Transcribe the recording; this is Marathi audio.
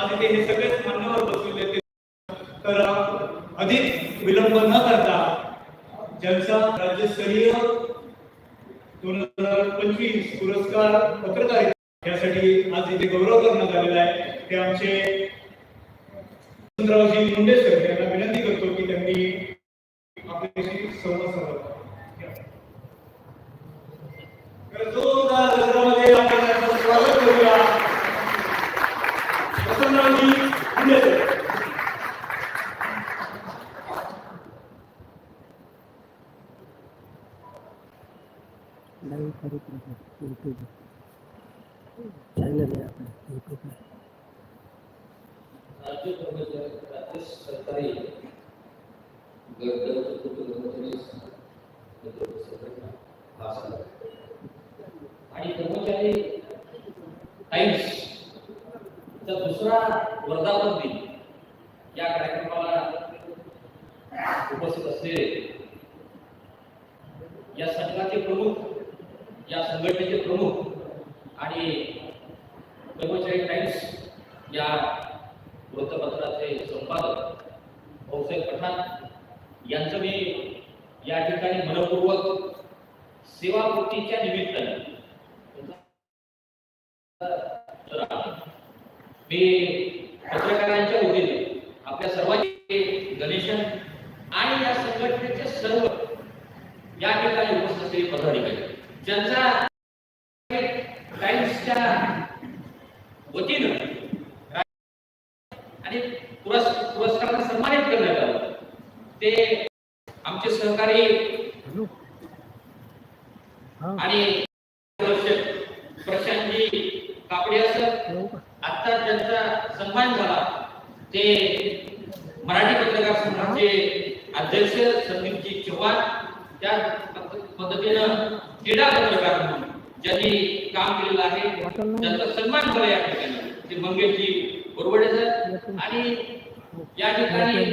आज इथे हे सगळेच मान्यवर बसलेले तर अधिक विलंब न करता ज्यांचा राज्यस्तरीय दोन हजार पंचवीस पुरस्कार पत्रकार यासाठी आज इथे गौरव करण्यात आलेला आहे. ते आमचे वसंतरावजी मुंडेसर यांना विनंती करतो की त्यांनी आपल्याशी संवाद साधावा. वसंतरावजी मुंडेसर लाईव्ह कार्यक्रम आहे यूट्यूब चॅनल आहे आपलं यूट्यूबला राज्य कर्मचारी राज्य सरकारी गट कर्मचारी संघटना हा संघ आणि कर्मचारी टाइम्स चा दुसरा वर्धापन दिन या कार्यक्रमाला उपस्थित असलेले या संघाचे प्रमुख या संघटनेचे प्रमुख आणि कर्मचारी टाइम्स या वृत्तपत्राचे संपादक भाऊसाहेब पठाण यांचं मी या ठिकाणी मनपूर्वक सेवापूर्तीच्या निमित्ताने मी पत्रकारांच्या वतीने आपल्या सर्वांचे गणेशन आणि या संघटनेचे सर्व या ठिकाणी उपस्थित असलेले पदाधिकारी ज्यांचा टाइम्सच्या वतीनं आणि पुरस् पुरस्काराने सन्मानित करण्यात आलं. ते आमचे सहकारी आणि प्रशांतजी कापडे असं. येऊ का? आता ज्यांचा सन्मान झाला. ते मराठी पत्रकार संघाचे अध्यक्ष संदीपजी चव्हाण त्या पद्धतीनं क्रीडा पत्रकार म्हणून ज्यांनी काम केलेलं आहे त्यांचा सन्मान झाला या ठिकाणी. ते मंगेशजी बोरवडे सर. आणि या ठिकाणी